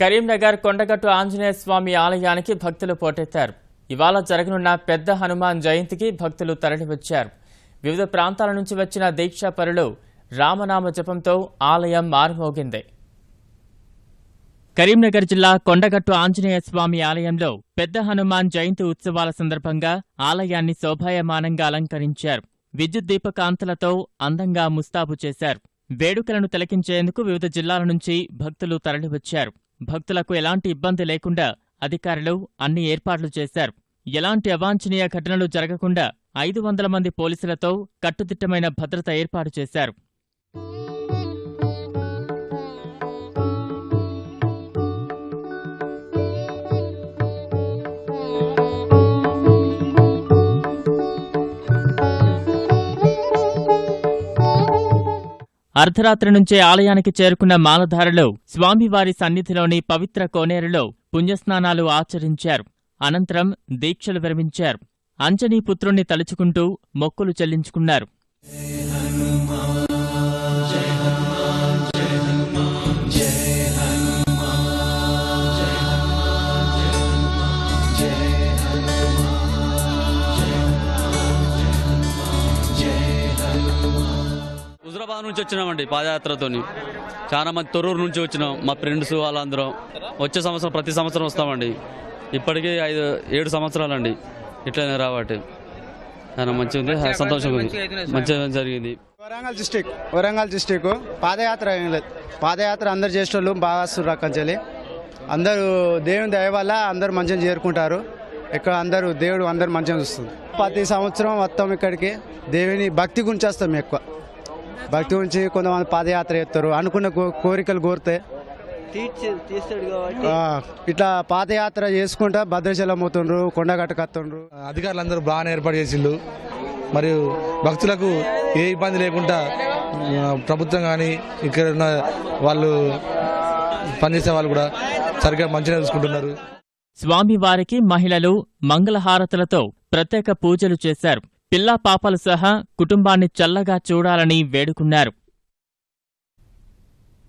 కరీంనగర్ కొండగట్టు ఆంజనేయ స్వామి ఆలయానికి భక్తులు పోటెత్తారు. ఇవాళ జరగనున్న పెద్ద హనుమాన్ జయంతికి భక్తులు తరలివచ్చారు. వివిధ ప్రాంతాల నుంచి వచ్చిన దీక్షాపరులు రామనామ జపంతో ఆలయం మారుమోగింది. కరీంనగర్ జిల్లా కొండగట్టు ఆంజనేయ స్వామి ఆలయంలో పెద్ద హనుమాన్ జయంతి ఉత్సవాల సందర్భంగా ఆలయాన్ని శోభాయమానంగా అలంకరించారు. విద్యుత్ దీపకాంతలతో అందంగా ముస్తాబు చేశారు. వేడుకలను తిలకించేందుకు వివిధ జిల్లాల నుంచి భక్తులు తరలివచ్చారు. భక్తులకు ఎలాంటి ఇబ్బంది లేకుండా అధికారులు అన్ని ఏర్పాట్లు చేశారు. ఎలాంటి అవాంఛనీయ ఘటనలు జరగకుండా ఐదు వందల మంది పోలీసులతో కట్టుదిట్టమైన భద్రత ఏర్పాటు చేశారు. అర్ధరాత్రి నుంచే ఆలయానికి చేరుకున్న మాలధారులు స్వామివారి సన్నిధిలోని పవిత్ర కోనేరులో పుణ్యస్నానాలు ఆచరించారు. అనంతరం దీక్షలు విరమించారు. అంజనీ పుత్రుణ్ణి తలుచుకుంటూ మొక్కులు చెల్లించుకున్నారు. హుజరాబాద్ నుంచి వచ్చినామండి పాదయాత్రతోని. చాలా మంది తొర్రూరు నుంచి వచ్చినాం. మా ఫ్రెండ్స్ వాళ్ళందరం. వచ్చే సంవత్సరం ప్రతి సంవత్సరం వస్తామండి. ఇప్పటికీ ఐదు ఏడు సంవత్సరాలండి. ఇట్లనే రాబట్టి. చాలా మంచిగా ఉంది. సంతోషంగా ఉంది. మంచిగా జరిగింది. వరంగల్ డిస్టిక్ వరంగల్ డిస్టిక్ పాదయాత్ర ఏం లేదు. పాదయాత్ర అందరు చేసేటోళ్ళు బాగా వస్తారు అక్కడి అందరూ దేవుని దయ వల్ల అందరూ మంచిగా చేరుకుంటారు. ఇక్కడ అందరూ దేవుడు అందరు మంచిగా చూస్తుంది. ప్రతి సంవత్సరం వస్తాం ఇక్కడికి. దేవుని భక్తి గురించి వస్తాం ఎక్కువ. భక్తి గురించి కొంతమంది పాదయాత్ర చేస్తారు. అనుకున్న కో- కోరికలు కోరితే ఇట్లా పాదయాత్ర చేసుకుంటా భద్రాచలం పోతుండ్రు కొండగట్టకు వస్తుండ్రు అధికారులందరూ బాగానే ఏర్పాటు చేసిండు మరియు భక్తులకు ఏ ఇబ్బంది లేకుండా ప్రభుత్వం కానీ ఇక్కడ ఉన్న వాళ్ళు పనిచేసే వాళ్ళు కూడా సరిగ్గా మంచిగా చూసుకుంటున్నారు. స్వామివారికి మహిళలు మంగళహారతులతో ప్రత్యేక పూజలు చేశారు. పిల్లా పాపలు సహా కుటుంబాన్ని చల్లగా చూడాలని వేడుకున్నారు.